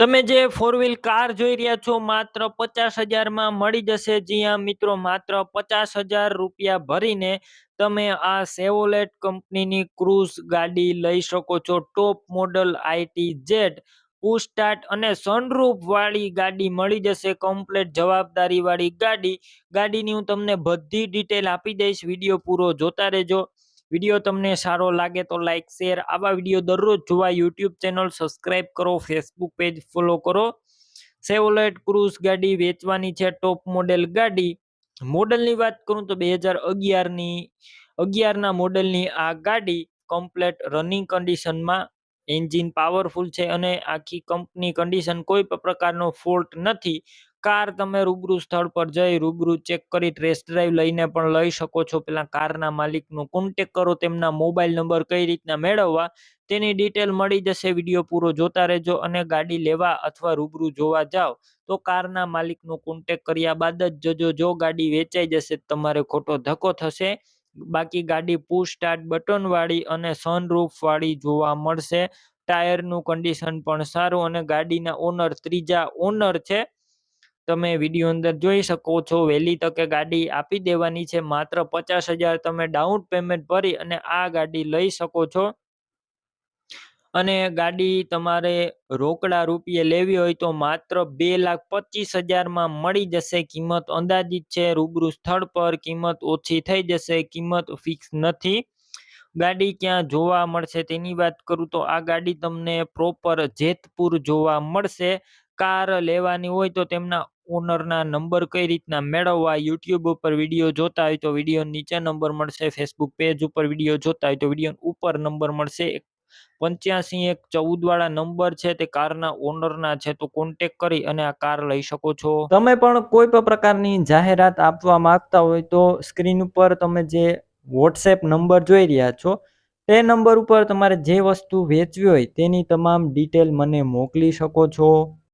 તમે જે four wheel car જોઈ રહ્યા છો, માત્ર પચાસ હજારમાં મળી જશે. જ્યાં મિત્રો, માત્ર પચાસ હજાર રૂપિયા ભરીને તમે આ સેવોલેટ કંપનીની ક્રૂઝ ગાડી લઈ શકો છો. ટોપ મોડલ આઈટી જેટ પુસ્ટાર્ટ અને સનરૂફ વાળી ગાડી મળી જશે. કમ્પ્લેટ જવાબદારી વાળી ગાડી. ગાડીની હું તમને બધી ડિટેલ આપી દઈશ. વીડિયો પૂરો જોતા રહેજો. વીડિયો તમને સારો લાગે તો લાઇક શેર આવા વીડિયો દરરોજ જોવા યુટ્યુબ ચેનલ સબસ્ક્રાઇબ કરો ફેસબુક પેજ ફોલો કરો. સેવોલેટ ક્રુઝ ગાડી વેચવાની છે ટોપ મોડેલ ગાડી. મોડલની વાત કરું તો બે હજાર અગિયારની, અગિયારના મોડલની આ ગાડી કમ્પ્લેટ રનિંગ કન્ડિશનમાં એન્જિન પાવરફુલ છે અને આખી કંપની કન્ડિશન કોઈ પણ પ્રકારનો ફોલ્ટ નથી. કાર તમે રૂબરૂ સ્થળ પર જઈ રૂબરૂ ચેક કરી ટેસ્ટ ડ્રાઈવ લઈને પણ લઈ શકો છો. પેલા કારના માલિકનો કોન્ટેક કરો, તેમના મોબાઈલ નંબર કઈ રીતના મેળવવા, તેની ડિટેલ મળી જશે. વીડિયો પૂરો જોતા રહેજો અને ગાડી લેવા અથવા રૂબરૂ જોવા જાઓ તો કારના માલિકનો કોન્ટેક કર્યા બાદ જ જજો. જો ગાડી વેચાઈ જશે તમારે ખોટો ધક્કો થશે. બાકી ગાડી પુશ સ્ટાર્ટ બટન વાળી અને સનરૂફ વાળી જોવા મળશે. ટાયરનું કન્ડિશન પણ સારું અને ગાડીના ઓનર ત્રીજા ઓનર છે. તમે વીડિયો અંદર જોઈ શકો છો. વહેલી તકે ગાડી આપી દેવાની છે. માત્ર પચાસ હજાર તમે ડાઉન પેમેન્ટ ભરી અને આ ગાડી લઈ શકો છો. અને ગાડી તમારે રોકડા રૂપિયે લેવી હોય તો માત્ર બે લાખ પચીસ હજારમાં મળી જશે. કિંમત અંદાજિત છે. રૂબરૂ સ્થળ પર કિંમત ઓછી થઈ જશે. કિંમત ફિક્સ નથી. ગાડી ક્યાં જોવા મળશે તેની વાત કરું તો આ ગાડી તમને પ્રોપર જેતપુર જોવા મળશે. કાર લેવાની હોય તો તેમના ઓનરના નંબર કઈ રીતના મેળવવા યુટ્યુબ ઉપર વીડિયો જોતા હોય તો વીડિયો નીચે નંબર મળશે ફેસબુક પેજ ઉપર વીડિયો જોતા હોય તો વીડિયો ઉપર નંબર મળશે. પંચ્યાસી એક ચૌદ વાળા નંબર છે તે કારના ઓનરના છે તો કોન્ટેક કરી અને આ કાર લઈ શકો છો. તમે પણ કોઈ પણ પ્રકારની જાહેરાત આપવા માંગતા હોય તો સ્ક્રીન ઉપર તમે જે વોટ્સએપ નંબર જોઈ રહ્યા છો, તે નંબર ઉપર તમારે જે વસ્તુ વેચવી હોય તેની તમામ ડિટેલ મને મોકલી શકો છો.